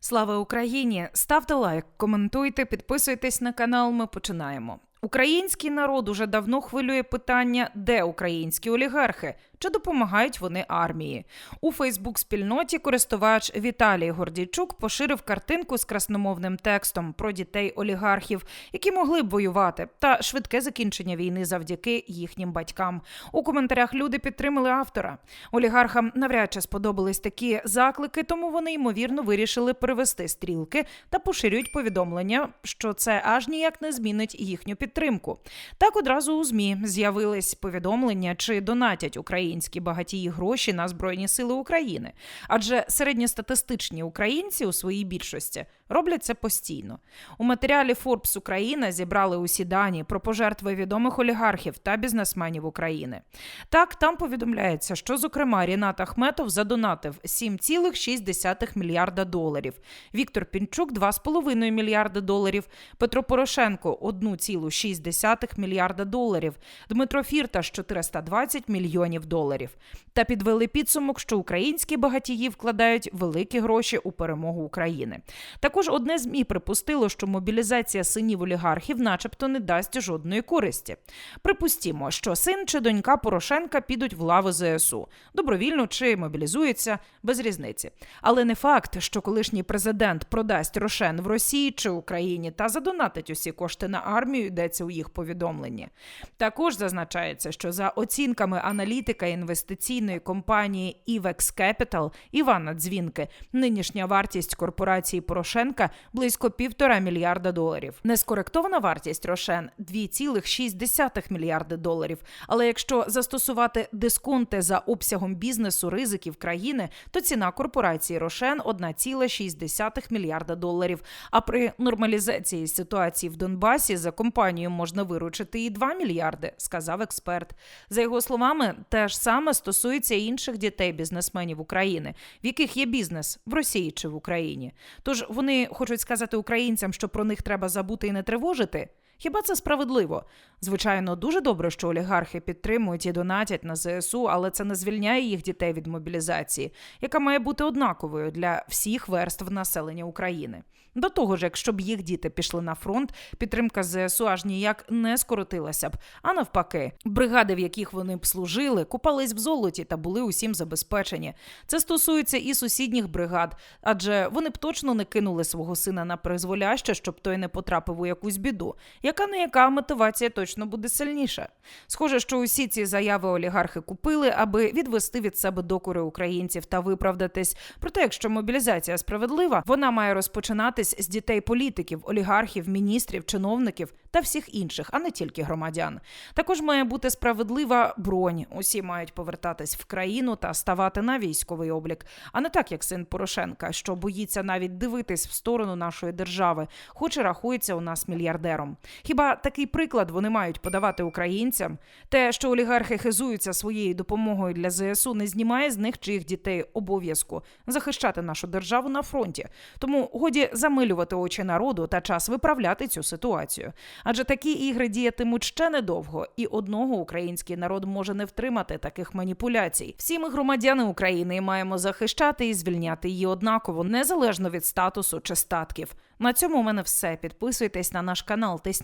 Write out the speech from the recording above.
Слава Україні! Ставте лайк, коментуйте, підписуйтесь на канал. Ми починаємо. Український народ уже давно хвилює питання, де українські олігархи, чи допомагають вони армії. У Фейсбук-спільноті користувач Віталій Гордійчук поширив картинку з красномовним текстом про дітей олігархів, які могли б воювати, та швидке закінчення війни завдяки їхнім батькам. У коментарях люди підтримали автора. Олігархам навряд чи сподобались такі заклики, тому вони ймовірно вирішили перевести стрілки та поширюють повідомлення, що це аж ніяк не змінить їхню підтримку. Так одразу у змі з'явились повідомлення, чи донатять українські багатії гроші на збройні сили України, адже середньостатистичні українці у своїй більшості роблять це постійно. У матеріалі Forbes Україна зібрали усі дані про пожертви відомих олігархів та бізнесменів України. Так, там повідомляється, що зокрема Рінат Ахметов задонатив 7,6 мільярда доларів, Віктор Пінчук 2,5 мільярда доларів, Петро Порошенко 1,6 мільярда доларів, Дмитро Фірташ 420 мільйонів доларів. Та підвели підсумок, що українські багатії вкладають великі гроші у перемогу України. Також одне ЗМІ припустило, що мобілізація синів олігархів, начебто, не дасть жодної користі. Припустімо, що син чи донька Порошенка підуть в лави ЗСУ добровільно чи мобілізуються без різниці. Але не факт, що колишній президент продасть Рошен в Росії чи Україні та задонатить усі кошти на армію, йдеться у їх повідомленні. Також зазначається, що за оцінками аналітика інвестиційної компанії IVEX Capital Івана Дзвінки, нинішня вартість корпорації Порошенка близько півтора мільярда доларів. Нескоректована вартість Рошен 2,6 мільярди доларів. Але якщо застосувати дисконти за обсягом бізнесу ризиків країни, то ціна корпорації Рошен 1,6 мільярда доларів. А при нормалізації ситуації в Донбасі за компанію можна виручити і 2 мільярди, сказав експерт. За його словами, те ж саме стосується інших дітей бізнесменів України, в яких є бізнес в Росії чи в Україні. Тож вони хочуть сказати українцям, що про них треба забути і не тривожити. Хіба це справедливо? Звичайно, дуже добре, що олігархи підтримують і донатять на ЗСУ, але це не звільняє їх дітей від мобілізації, яка має бути однаковою для всіх верств населення України. До того ж, якщо б їх діти пішли на фронт, підтримка ЗСУ аж ніяк не скоротилася б. А навпаки, бригади, в яких вони б служили, купались в золоті та були усім забезпечені. Це стосується і сусідніх бригад, адже вони б точно не кинули свого сина на призволяще, щоб той не потрапив у якусь біду. Яка не яка мотивація точно буде сильніша? Схоже, що усі ці заяви олігархи купили, аби відвести від себе докори українців та виправдатись. Проте, якщо мобілізація справедлива, вона має розпочинатись з дітей політиків, олігархів, міністрів, чиновників та всіх інших, а не тільки громадян. Також має бути справедлива бронь. Усі мають повертатись в країну та ставати на військовий облік, а не так, як син Порошенка, що боїться навіть дивитись в сторону нашої держави, хоч і рахується у нас мільярдером. Хіба такий приклад вони мають подавати українцям? Те, що олігархи хизуються своєю допомогою для ЗСУ, не знімає з них чи їх дітей обов'язку захищати нашу державу на фронті. Тому годі замилювати очі народу та час виправляти цю ситуацію. Адже такі ігри діятимуть ще недовго, і одного український народ може не втримати таких маніпуляцій. Всі ми громадяни України маємо захищати і звільняти її однаково, незалежно від статусу чи статків. На цьому у мене все. Підписуйтесь на наш канал, тисніть